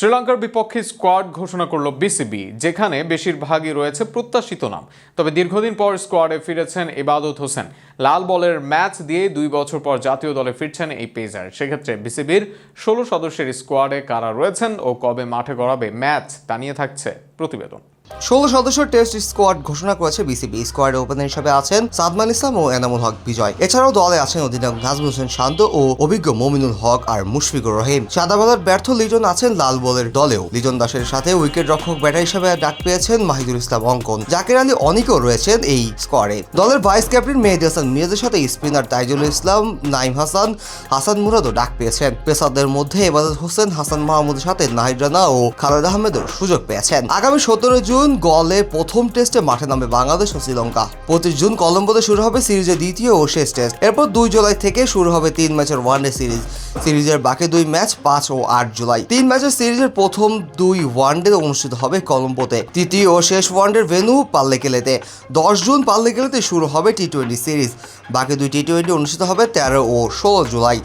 শ্রীলঙ্কার বিপক্ষে স্কোয়াড ঘোষণা করল বিসিবি, যেখানে বেশিরভাগই রয়েছে প্রত্যাশিত নাম। তবে দীর্ঘদিন পর স্কোয়াডে ফিরেছেন ইবাদত হোসেন। লাল বলের ম্যাচ দিয়ে দুই বছর পর জাতীয় দলে ফিরছেন এই পেজার সেক্ষেত্রে বিসিবির ষোলো সদস্যের স্কোয়াডে কারা রয়েছেন ও কবে মাঠে গড়াবে ম্যাচ তা নিয়ে থাকছে প্রতিবেদন। ষোলো সদস্য টেস্ট স্কোয়াড ঘোষণা করেছে বিসিবি। স্কোয়াডে ওপেনার হিসেবে আছেন সাদমান ইসলাম ও এনামুল হক বিজয়। এছাড়াও দলে আছেন অধিনায়ক নাজমুল হোসেন শান্ত ও অভিজ্ঞ মমিনুল হক আর মুশফিকুর রহিম। সাদাবালার ব্যর্থ লিজন আছেন লাল বলের দলেও। লিজন দাসের সাথে উইকেট রক্ষক ব্যাটার হিসেবে ডাক পেয়েছেন মাহিদুল ইসলাম অঙ্কন। জাকির আলী অনিকও রয়েছেন এই স্কোয়াডে। দলের ভাইস ক্যাপ্টেন মেহেদি হাসান মিরাজের সাথে স্পিনার তাইজুল ইসলাম, নাইম হাসান হাসান মুরাদও ডাক পেয়েছেন। পেসারদের মধ্যে এবাদত হোসেন, হাসান মাহমুদের সাথে নাহিদ রানা ও খালেদ আহমেদও সুযোগ পেয়েছেন। আগামী সতেরো জুন গলে প্রথম টেস্টে মাঠে নামবে বাংলাদেশ ও শ্রীলঙ্কা। পঁচিশ জুন কলম্বোতে শুরু হবে সিরিজের দ্বিতীয় ও শেষ টেস্ট। এরপর দুই জুলাই থেকে শুরু হবে তিন ম্যাচের ওয়ানডে সিরিজ। সিরিজের বাকি দুই ম্যাচ পাঁচ ও আট জুলাই। তিন ম্যাচের সিরিজের প্রথম দুই ওয়ানডে অনুষ্ঠিত হবে কলম্বোতে। তৃতীয় ও শেষ ওয়ানডের ভেন্যু পাল্লেকেলেতে। দশ জুন পাল্লেকেলেতে শুরু হবে টি টোয়েন্টি সিরিজ। বাকি দুই টি টোয়েন্টি অনুষ্ঠিত হবে তেরো ও ষোলো জুলাই।